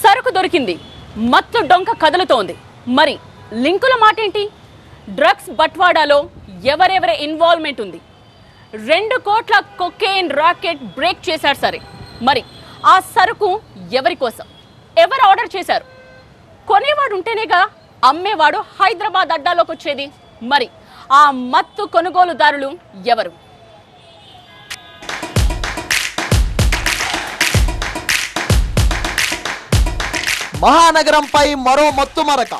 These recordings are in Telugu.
సరుకు దొరికింది. మత్తు డొంక కదులుతోంది. మరి లింకుల మాటేంటి? డ్రగ్స్ బట్వాడాలో ఎవరెవరి ఇన్వాల్వ్మెంట్ ఉంది? రెండు కోట్ల కొకేన్ రాకెట్ బ్రేక్ చేశారు సరే. మరి ఆ సరుకు ఎవరి కోసం? ఎవరు ఆర్డర్ చేశారు? కొనేవాడు ఉంటేనేగా అమ్మేవాడు హైదరాబాద్ అడ్డాలోకి వచ్చేది మరి ఆ మత్తు కొనుగోలుదారులు ఎవరు? మహానగరంపై మరో మత్తు మరక.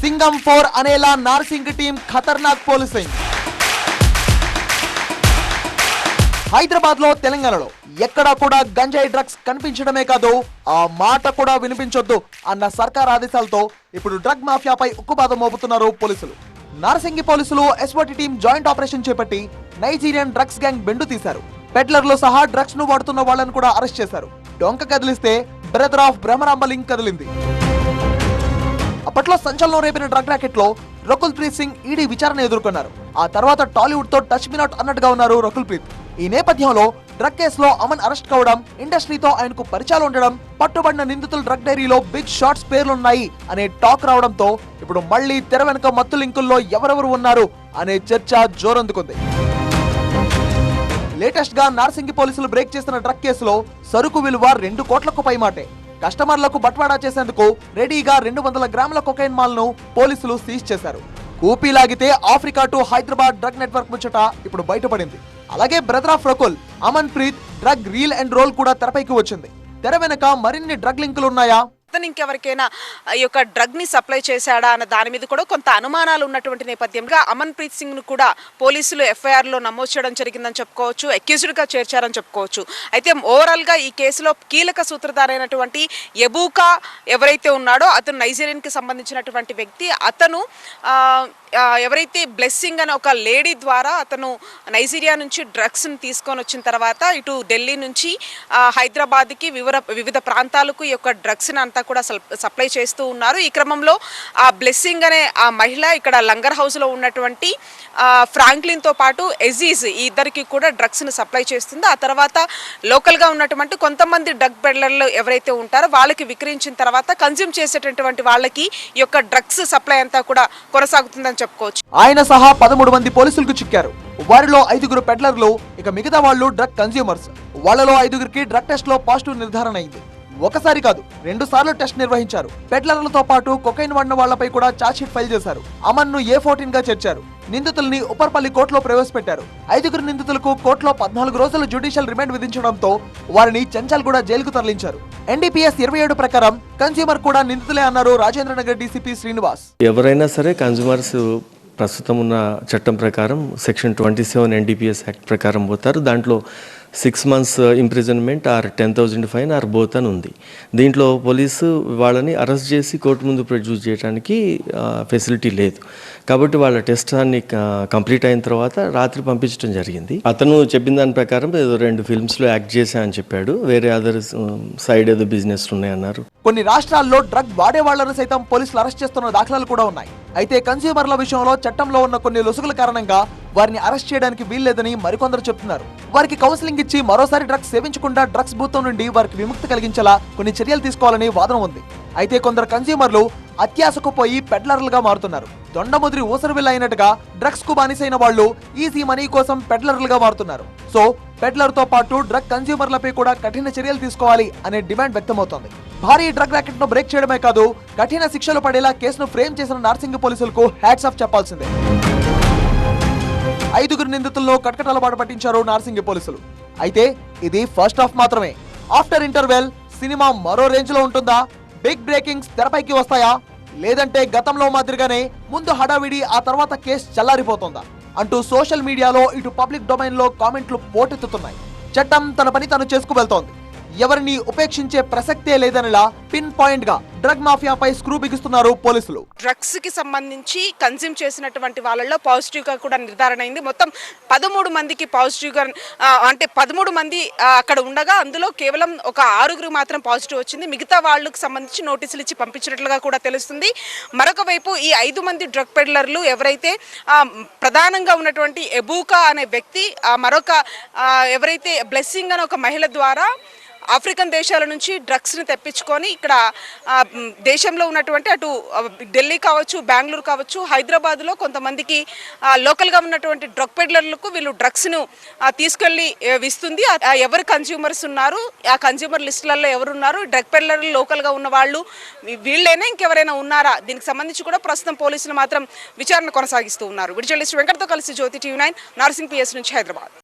సింగం ఫోర్ అనేలా నార్సింగ్ టీం ఖతర్నాక్ పోలీసింగ్ హైదరాబాద్లో తెలంగాణలో ఎక్కడా కూడా గంజాయి డ్రగ్స్ కనిపించడమే కాదు ఆ మాట కూడా వినిపించొద్దు అన్న సర్కార్ ఆదేశాలతో ఇప్పుడు డ్రగ్ మాఫియాపై ఉక్కుపాదం మోపుతున్నారు పోలీసులు. నార్సింగి పోలీసులు ఎస్ఓటి టీం జాయింట్ ఆపరేషన్ చేపట్టి నైజీరియన్ డ్రగ్స్ గ్యాంగ్ బెండు తీశారు. పెడ్లర్లు సహా డ్రగ్స్ను వాడుతున్న వాళ్ళని కూడా అరెస్ట్ చేశారు. డొంక కదిలిస్తే బ్రదర్ ఆఫ్ బ్రహ్మరాంబలింగ్ కదిలింది. అప్పట్లో సంచలనం రేపిన డ్రగ్ ర్యాకెట్లో రకుల్ ప్రీత్ సింగ్ ఈడీ విచారణ ఎదుర్కొన్నారు. ఆ తర్వాత టాలీవుడ్తో టచ్ మీ నాట్ అన్నట్టుగా ఉన్నారు రకుల్ ప్రీత్ ఈ నేపథ్యంలో డ్రగ్ కేసులో అమన్ అరెస్ట్ కావడం ఇండస్ట్రీతో ఆయనకు పరిచయాలు ఉండడం పట్టుబడిన నిందితుల డ్రగ్ డైరీలో బిగ్ షాట్స్ పేర్లున్నాయి అనే టాక్ రావడంతో ఇప్పుడు మళ్ళీ తెర వెనుక మత్తు లింకుల్లో ఎవరెవరు ఉన్నారు అనే చర్చ జోరందుకుంది. లేటెస్ట్గా నార్సింగి పోలీసులు బ్రేక్ చేసిన డ్రగ్ కేసులో సరుకు విలువ రెండు కోట్లకు పైమాటే. కస్టమర్లకు బట్వాడా చేసేందుకు రెడీగా రెండు వందల గ్రాముల కొకైన్ మాల్ను పోలీసులు సీజ్ చేశారు. కూపీ లాగితే Africa to Hyderabad drug network ముచ్చట ఇప్పుడు బయటపడింది. అలాగే brother of Rakul Aman Preet drug reel and role కూడా తెరపైకి వచ్చింది. తెర వెనక మరిన్ని డ్రగ్ లింకులు ఉన్నాయా? అతను ఇంకెవరికైనా ఈ యొక్క డ్రగ్ని సప్లై చేశాడా అన్న దాని మీద కూడా కొంత అనుమానాలు ఉన్నటువంటి నేపథ్యంగా అమన్ప్రీత్ సింగ్ను కూడా పోలీసులు ఎఫ్ఐఆర్లో నమోదు చేయడం జరిగిందని చెప్పుకోవచ్చు అక్యూజ్డ్గా చేర్చారని చెప్పుకోవచ్చు. అయితే ఓవరాల్గా ఈ కేసులో కీలక సూత్రధారైనటువంటి ఎబూకా ఎవరైతే ఉన్నాడో అతను నైజీరియన్కి సంబంధించినటువంటి వ్యక్తి అతను ఎవరైతే బ్లెస్సింగ్ అనే ఒక లేడీ ద్వారా అతను నైజీరియా నుంచి డ్రగ్స్ని తీసుకొని వచ్చిన తర్వాత ఇటు ఢిల్లీ నుంచి హైదరాబాద్కి వివర వివిధ ప్రాంతాలకు ఈ యొక్క డ్రగ్స్ని అంతా కూడా సల్- సప్లై చేస్తూ ఉన్నారు. ఈ క్రమంలో ఆ బ్లెస్సింగ్ అనే ఆ మహిళ ఇక్కడ లంగర్ హౌస్లో ఉన్నటువంటి ఫ్రాంక్లిన్తో పాటు ఎజీజ్ ఈ ఇద్దరికి కూడా డ్రగ్స్ని సప్లై చేస్తుంది. ఆ తర్వాత లోకల్గా ఉన్నటువంటి కొంతమంది డ్రగ్ బెడ్లర్లు ఎవరైతే ఉంటారో వాళ్ళకి విక్రయించిన తర్వాత కన్జ్యూమ్ చేసేటటువంటి వాళ్ళకి ఈ యొక్క డ్రగ్స్ సప్లై అంతా కూడా కొనసాగుతుందని చెప్పుకోవచ్చు. ఆయన సహా పదమూడు మంది పోలీసులకు చిక్కారు. వారిలో ఐదుగురు పెడ్లర్లు ఇక మిగతా వాళ్ళు డ్రగ్ కన్స్యూమర్స్. వాళ్ళలో ఐదుగురికి డ్రగ్ టెస్ట్లో పాజిటివ్ నిర్ధారణ అయింది. ఒకసారి కాదు రెండు సార్లు టెస్ట్ నిర్వహించారు. పెడ్లర్లతో పాటు కొకైన్ వాడిన వాళ్ళపై కూడా ఛార్జ్షీట్ ఫైల్ చేశారు. అమన్ను ఏ ఫోర్టీన్గా చేర్చారు. నిందితుల్ని ఉపర్పల్లి కోర్టులో ప్రవేశపెట్టారు. ఐదుగురు నిందితులకు కోర్టులో పద్నాలుగు రోజుల జ్యుడిషియల్ రిమాండ్ విధించడంతో వారిని చెంచల్గూడ జైలుకు తరలించారు. ఎన్డీపీఎస్ ఇరవై ఏడు ప్రకారం కన్స్యూమర్ కూడా నిందితులే అన్నారు రాజేంద్రనగర్ డీసీపీ శ్రీనివాస్. ఎవరైనా సరే కన్జ్యూమర్స్ ప్రస్తుతం ఉన్న చట్టం ప్రకారం section twenty seven NDPS act ప్రకారం పోతారు. దాంట్లో six months imprisonment or ten thousand fine or both అని ఉంది. దీంట్లో పోలీసు వాళ్ళని అరెస్ట్ చేసి కోర్టు ముందు ప్రొడ్యూస్ చేయడానికి ఫెసిలిటీ లేదు. కాబట్టి వాళ్ళ టెస్ట్ అన్ని uh, కంప్లీట్ అయిన తర్వాత రాత్రి పంపించడం జరిగింది. అతను చెప్పిన దాని ప్రకారం ఏదో రెండు ఫిల్మ్స్లో యాక్ట్ చేశా అని చెప్పాడు. వేరే అదర్ సైడ్ um, ఏదో బిజినెస్ ఉన్నాయన్నారు. కొన్ని రాష్ట్రాల్లో డ్రగ్ వాడే వాళ్ళను సైతం పోలీసులు అరెస్ట్ చేస్తున్న దాఖలాలు కూడా ఉన్నాయి. అయితే కన్స్యూమర్ల విషయంలో చట్టంలో ఉన్న కొన్ని లొసుగుల కారణంగా వారిని అరెస్ట్ చేయడానికి వీల్లేదని మరికొందరు చెప్తున్నారు. వారికి కౌన్సిలింగ్ ఇచ్చి మరోసారి డ్రగ్స్ సేవించకుండా డ్రగ్స్ భూతం నుండి వారికి విముక్తి కలిగించేలా కొన్ని చర్యలు తీసుకోవాలని వాదన ఉంది. అయితే కొందరు కన్స్యూమర్లు అత్యాశకు పోయి పెడ్లర్లుగా మారుతున్నారు. దొండముదిరి ఊసరవిల్ల అయినట్టుగా డ్రగ్స్కు బానిసైన వాళ్ళు ఈజీ మనీ కోసం పెడ్లర్లుగా మారుతున్నారు. సో పెడ్లర్తో పాటు డ్రగ్ కన్స్యూమర్లపై కూడా కఠిన చర్యలు తీసుకోవాలి అనే డిమాండ్ వ్యక్తమవుతోంది. భారీ డ్రగ్ ర్యాకెట్ను బ్రేక్ చేయడమే కాదు కఠిన శిక్షలు పడేలా కేసును ఫ్రేమ్ చేసిన నార్సింగ్ పోలీసులకు హ్యాట్స్ ఆఫ్ చెప్పాల్సిందే. ఐదుగురు నిందితుల్లో కటకటాల బాట పట్టించారు నార్సింగి పోలీసులు. అయితే ఇది ఫస్ట్ హాఫ్ మాత్రమే. ఆఫ్టర్ ఇంటర్వెల్ సినిమా మరో రేంజ్లో ఉంటుందా? బిగ్ బ్రేకింగ్స్ తెరపైకి వస్తాయా? లేదంటే గతంలో మాదిరిగానే ముందు హడావిడి ఆ తర్వాత కేసు చల్లారిపోతుందా? అంటూ సోషల్ మీడియాలో ఇటు పబ్లిక్ డొమైన్లో కామెంట్లు పోటెత్తుతున్నాయి. చట్టం తన పని తను చేసుకు వెళ్తోంది. ఎవరిని ఉపేక్షించే ప్రసక్తే లేదనిలా పిన్ పాయింట్గా డ్రగ్ మాఫియాపై స్క్రూ బిగిస్తున్నారు పోలీసులు. డ్రగ్స్కి సంబంధించి కన్జ్యూమ్ చేసినటువంటి వాళ్ళలో పాజిటివ్గా కూడా నిర్ధారణ అయింది. మొత్తం పదమూడు మందికి పాజిటివ్గా అంటే పదమూడు మంది అక్కడ ఉండగా అందులో కేవలం ఒక ఆరుగురు మాత్రం పాజిటివ్ వచ్చింది. మిగతా వాళ్ళకు సంబంధించి నోటీసులు ఇచ్చి పంపించినట్లుగా కూడా తెలుస్తుంది. మరొక వైపు ఈ ఐదు మంది డ్రగ్ పెడ్లర్లు ఎవరైతే ప్రధానంగా ఉన్నటువంటి ఎబూకా అనే వ్యక్తి మరొక ఎవరైతే బ్లెస్సింగ్ అనే ఒక మహిళ ద్వారా ఆఫ్రికన్ దేశాల నుంచి డ్రగ్స్ని తెప్పించుకొని ఇక్కడ దేశంలో ఉన్నటువంటి అటు ఢిల్లీ కావచ్చు బెంగళూరు కావచ్చు హైదరాబాద్లో కొంతమందికి లోకల్గా ఉన్నటువంటి డ్రగ్ పెడ్లర్లకు వీళ్ళు డ్రగ్స్ను తీసుకెళ్ళి ఇస్తుంది. ఎవరు కన్జ్యూమర్స్ ఉన్నారు ఆ కన్జ్యూమర్ లిస్టులలో ఎవరు ఉన్నారు డ్రగ్ పెడ్లర్లు లోకల్గా ఉన్న వాళ్ళు వీళ్ళైనా ఇంకెవరైనా ఉన్నారా? దీనికి సంబంధించి కూడా ప్రస్తుతం పోలీసులు మాత్రం విచారణ కొనసాగిస్తూ ఉన్నారు. విడిజర్నలిస్ట్ వెంకటతో కలిసి Jyothi TV nine Narsing PS నుంచి హైదరాబాద్.